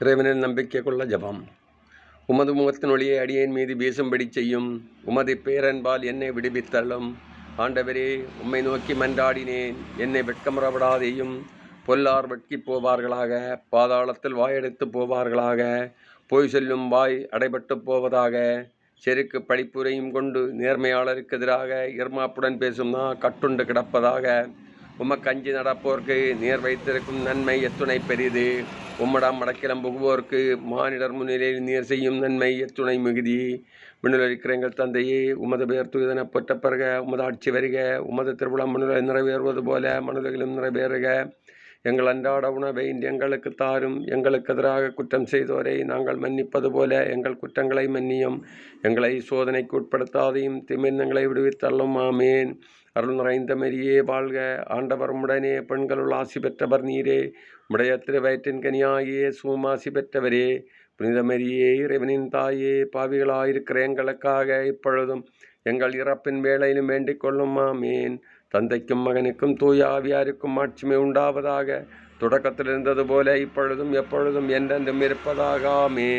இறைவனில் நம்பிக்கை கொள்ள ஜபம். உமது முகத்தின் ஒளியை அடியேன் மீது வீசும்படி செய்யும். உமது பேரன்பால் என்னை விடுவித்தள்ளும். ஆண்டவரே உம்மை நோக்கி மன்றாடினேன். என்னை வெட்கமுறப்படாதேயும் பொல்லார் வெட்கி போவார்களாக. பாதாளத்தில் வாயெடுத்து போவார்களாக. பொய் சொல்லும் வாய் அடைபட்டு போவதாக. செருக்கு படிப்புரையும் கொண்டு நேர்மையாளருக்கு எதிராக இர்மாப்புடன் பேசும் கட்டுண்டு கிடப்பதாக. உமக்கஞ்சி நடப்போர்க்கு நேர் வைத்திருக்கும் நன்மை எத்துணை பெரிது. உம்மடாம் மடக்கிலம் புகுவோர்க்கு மானிடர் முன்னிலையில் நீர் செய்யும் நன்மை எத்துணை மிகுதி. விண்ணுலகிற எங்கள் தந்தையே உமது பெயர் துயதன பெற்ற பிறக உமது ஆட்சி வருக உமது திருவிழா மண்ணுலகில் நிறைவேறுவது போல மண்ணுலகிலும் நிறைவேறுக. எங்கள் அன்றாட உணவை எங்களுக்கு தாரும் எங்களுக்கு எதிராக குற்றம் செய்தோரை நாங்கள் மன்னிப்பது போல எங்கள் குற்றங்களை மன்னியும். எங்களை சோதனைக்கு உட்படுத்தாதையும் திமிர்ந்தங்களை விடுவித்தள்ளும் ஆமேன். அருள் நிறைந்த மரியே வாழ்க. ஆண்டவர் உடனே பெண்களுள் ஆசி பெற்றவர் நீரே. உடைய திருவயிற்றின் கனியாகியே சுமாசி பெற்றவரே. புனித மரியே இறைவனின் தாயே பாவிகளாயிருக்கிற எங்களுக்காக இப்பொழுதும் எங்கள் இறப்பின் வேளையிலும் வேண்டிக் கொள்ளும். ஆமேன். தந்தைக்கும் மகனுக்கும் தூய ஆவியாருக்கும் ஆட்சிமை உண்டாவதாக. தொடக்கத்தில் இருந்தது போல இப்பொழுதும் எப்பொழுதும் என்றென்றும் இருப்பதாக. ஆமேன்.